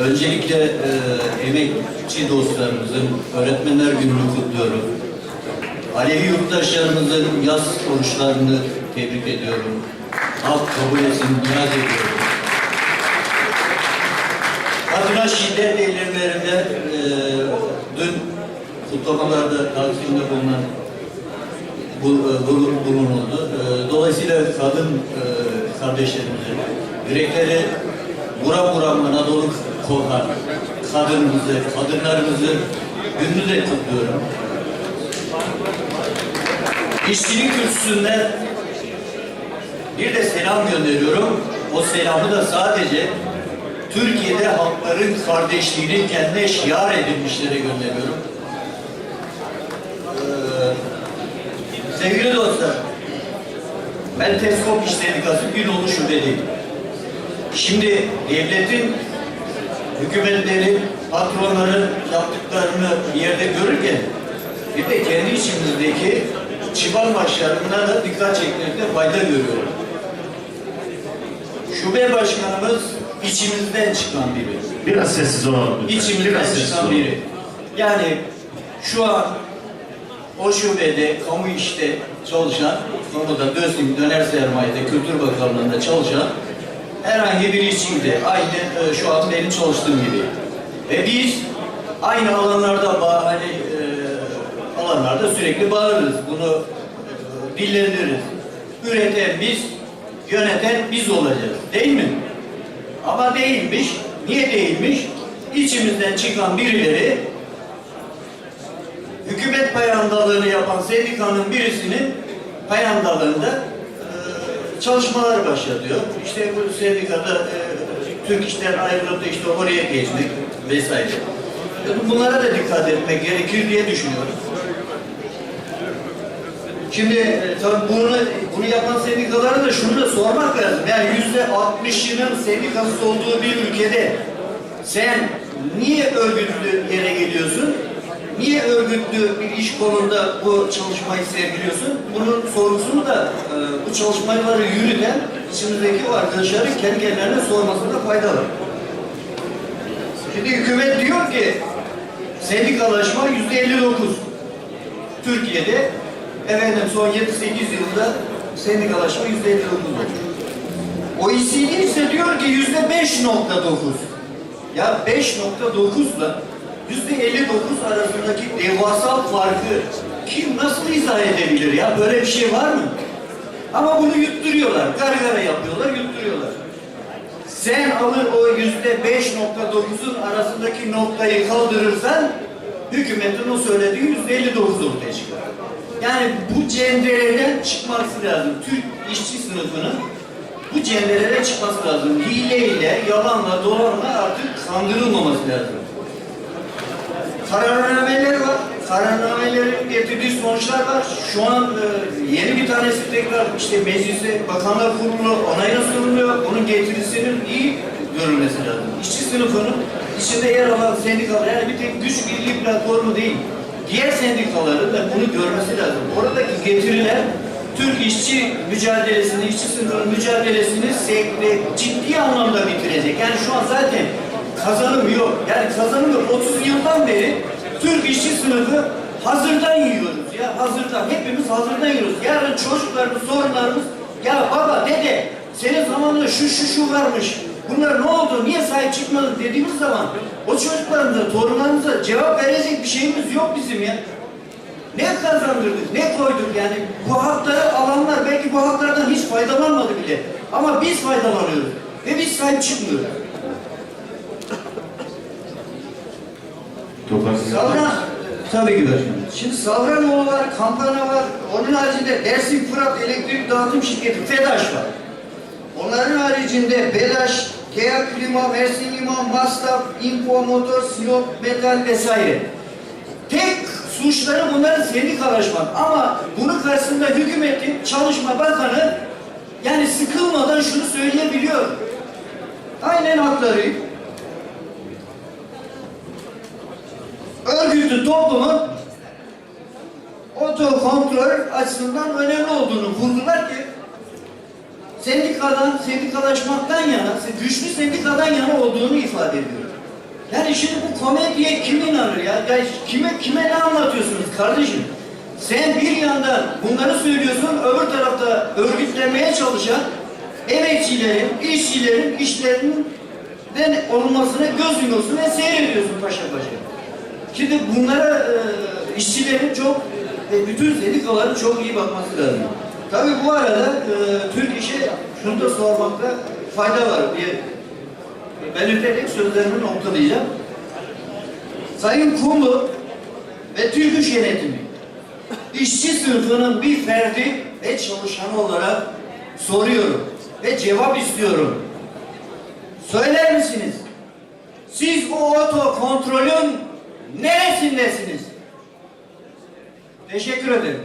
Öncelikle e, emekçi dostlarımızın Öğretmenler Günü'nü kutluyorum. Alevi yurttaşlarımızın yaz oruçlarını tebrik ediyorum. Halk kabul etsin, niyaz ediyorum. Kadına şiddet eylemlerinde e, dün kutlamalarda taksimde bulunan bu, e, bulun- bulunuldu. E, Dolayısıyla kadın e, kardeşlerimizi, yürekleri buram buram Anadolu kokan kadınımızı, kadınlarımızı gününü de kutluyorum. İşçilik kürsüsünde bir de selam gönderiyorum. O selamı da sadece Türkiye'de halkların kardeşliğini kendine şiar edilmişlere gönderiyorum. Ee, sevgili dostlar, ben Teskop İş Sendikası Günolu Şubeliyim. Şimdi devletin, hükümetlerin, patronların yaptıklarını bir yerde görürken bir de kendi içimizdeki çıban başlarına da dikkat çekmekte fayda görüyorum. Şube başkanımız içimizden çıkan biri. Biraz sessiz olalım lütfen. İçimizden Biraz çıkan olalım. biri. Yani şu an o şubede, kamu işte çalışan, kamuda DÖSİM, Döner Sermaye'de, Kültür Bakanlığı'nda çalışan herhangi bir işçiydi. Aynı e, şu an benim çalıştığım gibi. Ve biz aynı alanlarda hani, e, alanlarda sürekli bağırırız. Bunu e, dillendiririz. Üreten biz, yöneten biz olacağız. Değil mi? Ama değilmiş. Niye değilmiş? İçimizden çıkan birileri hükümet payandalığını yapan sendikanın birisinin payandalığında çalışmalar başlatıyor. İşte bu sendikada e, Türk işten ayrılıp işte oraya geçmek vesaire. E, Bunlara da dikkat etmek gerekir diye düşünüyorum. Şimdi e, tabii bunu, bunu yapan sendikalara da şunu da sormak lazım. Yani yüzde altmışının sendikası olduğu bir ülkede sen niye örgütlü yere geliyorsun? Niye örgütlü bir iş kolunda bu çalışmayı sergiliyorsun? Bunun sorusunu da e, bu çalışmaları yürüten içimizdeki arkadaşların kendi kendilerine sormasında fayda var. Şimdi hükümet diyor ki sendikalaşma yüzde 59. Türkiye'de efendim son 7-8 yılda sendikalaşma yüzde 59 oldu. OECD ise diyor ki yüzde 5.9. Ya 5.9 ile yüzde 59 arasındaki devasal farkı kim nasıl izah edebilir ya? Böyle bir şey var mı? Ama bunu yutturuyorlar. Gargara yapıyorlar, yutturuyorlar. Sen alır o yüzde 5.9'un arasındaki noktayı kaldırırsan hükümetin o söylediği yüzde 59 ortaya çıkar. Yani bu cendereden çıkması lazım. Türk işçi sınıfının bu cendereden çıkması lazım. Hileyle, yalanla, dolanla artık kandırılmaması lazım. Kararnameler var. Getirdiği sonuçlar var. Şu an e, yeni bir tanesi tekrar işte meclise, bakanlar kurulu onayına sunuluyor. Bunun getirisinin iyi görülmesi lazım. İşçi sınıfının içinde yer alan sendikalar, yani bir tek güç birliği platformu değil. Diğer sendikaların da bunu görmesi lazım. Oradaki getiriler Türk işçi mücadelesini, işçi sınıfının mücadelesini ciddi anlamda bitirecek. Yani şu an zaten kazanım yok. Yani kazanım yok. 30 yıldan beri Türk işçi sınıfı hazırdan yiyoruz ya hazırdan. Hepimiz hazırdan yiyoruz. Yarın çocuklarımız, sorunlarımız ya baba, dede senin zamanında şu şu şu varmış. Bunlar ne oldu? Niye sahip çıkmadın dediğimiz zaman o çocuklarımıza, torunlarımıza cevap verecek bir şeyimiz yok bizim ya. Ne kazandırdık, ne koyduk yani bu hakları alanlar belki bu haklardan hiç faydalanmadı bile. Ama biz faydalanıyoruz ve biz sahip çıkmıyoruz. Toparlayalım. Tabii ki başkanım. Şimdi Savranoğlu var, Kampanya var. Onun haricinde Dersim Fırat Elektrik Dağıtım Şirketi, FEDAŞ var. Onların haricinde BEDAŞ, KEA Klima, Mersin Liman, Mastaf, Info Motor, Sinop, Metal vesaire. Tek suçları bunların sendikalaşmak. Ama bunun karşısında hükümetin Çalışma Bakanı yani sıkılmadan şunu söyleyebiliyor. Aynen hakları. Örgütlü toplumun otokontrol açısından önemli olduğunu vurdular ki sendikadan, sendikalaşmaktan yana, güçlü sendikadan yana olduğunu ifade ediyor. Yani şimdi bu komediye kim inanır ya? ya kime kime ne anlatıyorsunuz kardeşim? Sen bir yandan bunları söylüyorsun, öbür tarafta örgütlenmeye çalışan emekçilerin, işçilerin işlerinden olmasına göz yumuyorsun ve seyrediyorsun paşa paşa. Şimdi bunlara e, işçilerin çok ve bütün sendikaların çok iyi bakması lazım. Tabii bu arada e, Türk İş'e şunu da sormakta fayda var diye belirterek sözlerimi noktalayacağım. Sayın Kumlu ve Türk İş Yönetimi işçi sınıfının bir ferdi ve çalışanı olarak soruyorum ve cevap istiyorum. Söyler misiniz? Siz o oto kontrolün neresindesiniz? Teşekkür ederim.